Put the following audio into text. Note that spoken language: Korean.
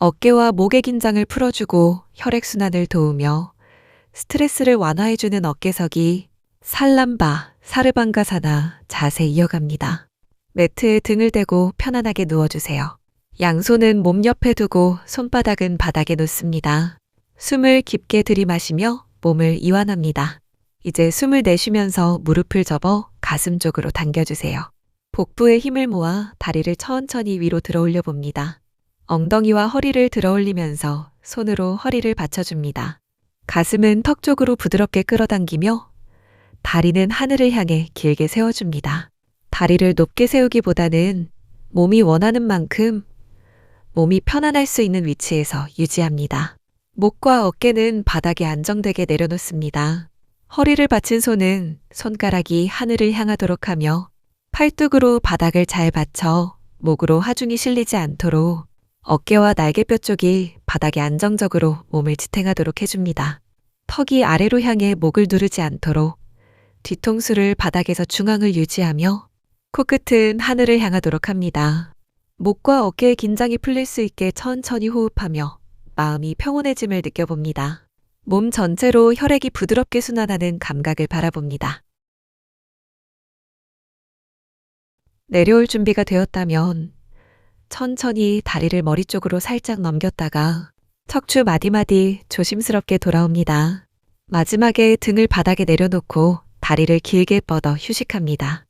어깨와 목의 긴장을 풀어주고 혈액순환을 도우며 스트레스를 완화해주는 어깨석이 살람바, 사르방가사나 자세 이어갑니다. 매트에 등을 대고 편안하게 누워주세요. 양손은 몸 옆에 두고 손바닥은 바닥에 놓습니다. 숨을 깊게 들이마시며 몸을 이완합니다. 이제 숨을 내쉬면서 무릎을 접어 가슴 쪽으로 당겨주세요. 복부에 힘을 모아 다리를 천천히 위로 들어 올려 봅니다. 엉덩이와 허리를 들어 올리면서 손으로 허리를 받쳐줍니다. 가슴은 턱 쪽으로 부드럽게 끌어당기며 다리는 하늘을 향해 길게 세워줍니다. 다리를 높게 세우기보다는 몸이 원하는 만큼 몸이 편안할 수 있는 위치에서 유지합니다. 목과 어깨는 바닥에 안정되게 내려놓습니다. 허리를 받친 손은 손가락이 하늘을 향하도록 하며 팔뚝으로 바닥을 잘 받쳐 목으로 하중이 실리지 않도록 어깨와 날개뼈 쪽이 바닥에 안정적으로 몸을 지탱하도록 해줍니다. 턱이 아래로 향해 목을 누르지 않도록 뒤통수를 바닥에서 중앙을 유지하며 코끝은 하늘을 향하도록 합니다. 목과 어깨의 긴장이 풀릴 수 있게 천천히 호흡하며 마음이 평온해짐을 느껴봅니다. 몸 전체로 혈액이 부드럽게 순환하는 감각을 바라봅니다. 내려올 준비가 되었다면 천천히 다리를 머리 쪽으로 살짝 넘겼다가 척추 마디마디 조심스럽게 돌아옵니다. 마지막에 등을 바닥에 내려놓고 다리를 길게 뻗어 휴식합니다.